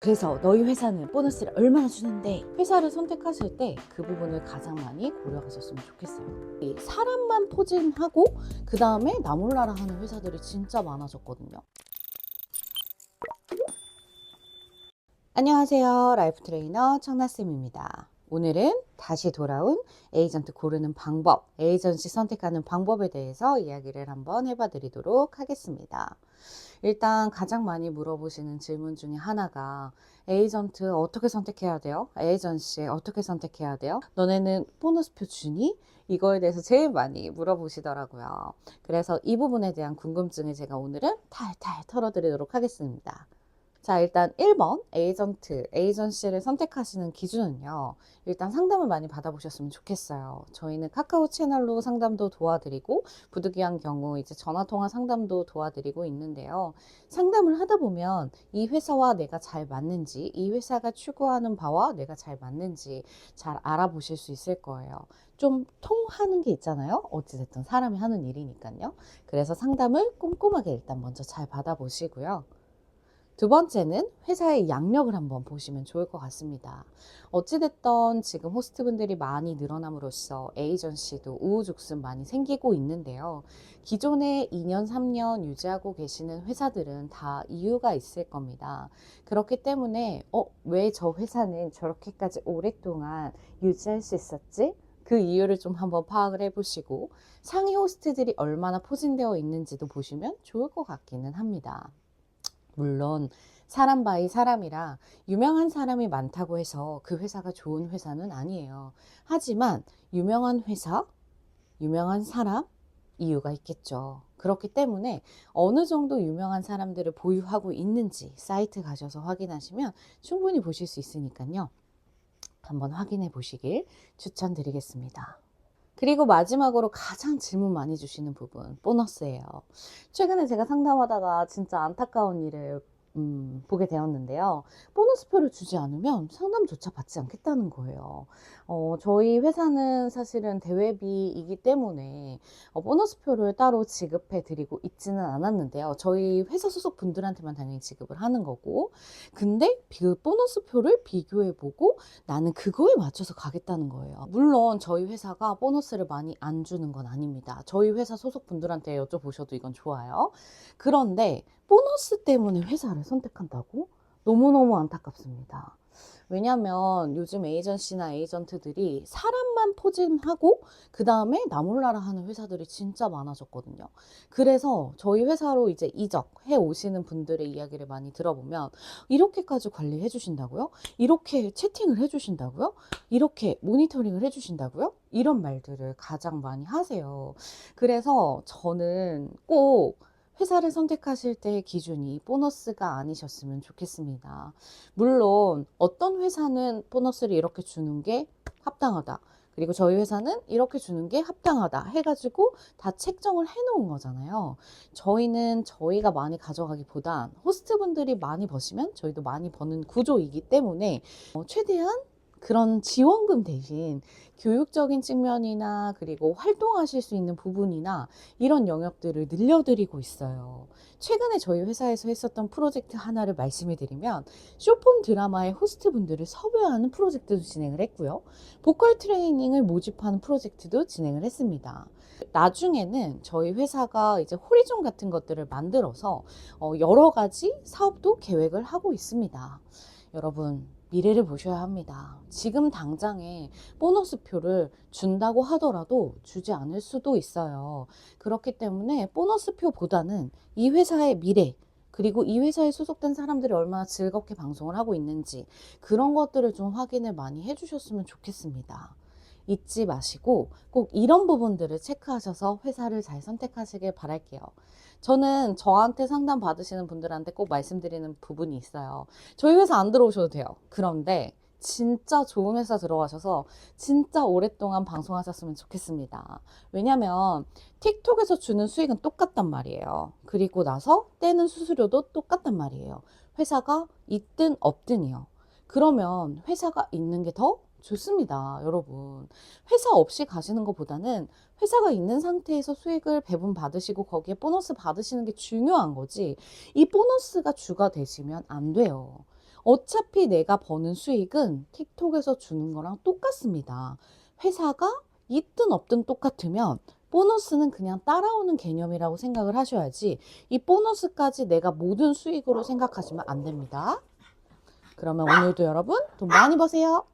그래서 너희 회사는 보너스를 얼마나 주는데 회사를 선택하실 때 그 부분을 가장 많이 고려하셨으면 좋겠어요. 이 사람만 포진하고 그 다음에 나 몰라라 하는 회사들이 진짜 많아졌거든요. 안녕하세요. 라이프 트레이너 청나쌤입니다. 오늘은 다시 돌아온 에이전트 고르는 방법, 에이전시 선택하는 방법에 대해서 이야기를 한번 해봐 드리도록 하겠습니다. 일단 가장 많이 물어보시는 질문 중에 하나가 에이전트 어떻게 선택해야 돼요? 에이전시 어떻게 선택해야 돼요? 너네는 보너스표 주니? 이거에 대해서 제일 많이 물어보시더라고요. 그래서 이 부분에 대한 궁금증을 제가 오늘은 탈탈 털어드리도록 하겠습니다. 자, 일단 1번 에이전트, 에이전시를 선택하시는 기준은요. 일단 상담을 많이 받아보셨으면 좋겠어요. 저희는 카카오 채널로 상담도 도와드리고 부득이한 경우 이제 전화 통화 상담도 도와드리고 있는데요. 상담을 하다 보면 이 회사와 내가 잘 맞는지, 이 회사가 추구하는 바와 내가 잘 맞는지 잘 알아보실 수 있을 거예요. 좀 통하는 게 있잖아요. 어찌됐든 사람이 하는 일이니까요. 그래서 상담을 꼼꼼하게 일단 먼저 잘 받아보시고요. 두 번째는 회사의 양력을 한번 보시면 좋을 것 같습니다. 어찌됐던 지금 호스트분들이 많이 늘어남으로써 에이전시도 우후죽순 많이 생기고 있는데요. 기존에 2년, 3년 유지하고 계시는 회사들은 다 이유가 있을 겁니다. 그렇기 때문에, 어, 왜 저 회사는 저렇게까지 오랫동안 유지할 수 있었지? 그 이유를 좀 한번 파악을 해보시고, 상위 호스트들이 얼마나 포진되어 있는지도 보시면 좋을 것 같기는 합니다. 물론 사람 바이 사람이라 유명한 사람이 많다고 해서 그 회사가 좋은 회사는 아니에요. 하지만 유명한 회사, 유명한 사람, 이유가 있겠죠. 그렇기 때문에 어느 정도 유명한 사람들을 보유하고 있는지 사이트 가셔서 확인하시면 충분히 보실 수 있으니까요. 한번 확인해 보시길 추천드리겠습니다. 그리고 마지막으로 가장 질문 많이 주시는 부분, 보너스예요. 최근에 제가 상담하다가 진짜 안타까운 일을 음, 보게 되었는데요. 보너스표를 주지 않으면 상담조차 받지 않겠다는 거예요. 어, 저희 회사는 사실은 대회비이기 때문에 어, 보너스표를 따로 지급해 드리고 있지는 않았는데요. 저희 회사 소속 분들한테만 당연히 지급을 하는 거고, 근데 그 보너스표를 비교해 보고 나는 그거에 맞춰서 가겠다는 거예요. 물론 저희 회사가 보너스를 많이 안 주는 건 아닙니다. 저희 회사 소속 분들한테 여쭤보셔도 이건 좋아요. 그런데 보너스 때문에 회사를 선택한다고? 너무너무 안타깝습니다. 왜냐면 요즘 에이전시나 에이전트들이 사람만 포진하고 그 다음에 나 몰라라 하는 회사들이 진짜 많아졌거든요. 그래서 저희 회사로 이제 이적해 오시는 분들의 이야기를 많이 들어보면 이렇게까지 관리해 주신다고요? 이렇게 채팅을 해 주신다고요? 이렇게 모니터링을 해 주신다고요? 이런 말들을 가장 많이 하세요. 그래서 저는 꼭 회사를 선택하실 때의 기준이 보너스가 아니셨으면 좋겠습니다. 물론 어떤 회사는 보너스를 이렇게 주는 게 합당하다. 그리고 저희 회사는 이렇게 주는 게 합당하다 해가지고 다 책정을 해놓은 거잖아요. 저희는 저희가 많이 가져가기보단 호스트분들이 많이 버시면 저희도 많이 버는 구조이기 때문에 어, 최대한 그런 지원금 대신 교육적인 측면이나 그리고 활동하실 수 있는 부분이나 이런 영역들을 늘려드리고 있어요. 최근에 저희 회사에서 했었던 프로젝트 하나를 말씀해 드리면 쇼폼 드라마의 호스트 분들을 섭외하는 프로젝트도 진행을 했고요. 보컬 트레이닝을 모집하는 프로젝트도 진행을 했습니다. 나중에는 저희 회사가 이제 호리존 같은 것들을 만들어서 어, 여러 가지 사업도 계획을 하고 있습니다. 여러분, 미래를 보셔야 합니다. 지금 당장에 보너스 표를 준다고 하더라도 주지 않을 수도 있어요. 그렇기 때문에 보너스 표보다는 이 회사의 미래, 그리고 이 회사에 소속된 사람들이 얼마나 즐겁게 방송을 하고 있는지 그런 것들을 좀 확인을 많이 해주셨으면 좋겠습니다. 잊지 마시고 꼭 이런 부분들을 체크하셔서 회사를 잘 선택하시길 바랄게요. 저는 저한테 상담 받으시는 분들한테 꼭 말씀드리는 부분이 있어요. 저희 회사 안 들어오셔도 돼요. 그런데 진짜 좋은 회사 들어가셔서 진짜 오랫동안 방송하셨으면 좋겠습니다. 왜냐면 틱톡에서 주는 수익은 똑같단 말이에요. 그리고 나서 떼는 수수료도 똑같단 말이에요. 회사가 있든 없든이요. 그러면 회사가 있는 게 더 좋습니다, 여러분. 회사 없이 가시는 것보다는 회사가 있는 상태에서 수익을 배분 받으시고 거기에 보너스 받으시는 게 중요한 거지. 이 보너스가 주가 되시면 안 돼요. 어차피 내가 버는 수익은 틱톡에서 주는 거랑 똑같습니다. 회사가 있든 없든 똑같으면 보너스는 그냥 따라오는 개념이라고 생각을 하셔야지 이 보너스까지 내가 모든 수익으로 생각하시면 안 됩니다. 그러면 오늘도 여러분 돈 많이 버세요.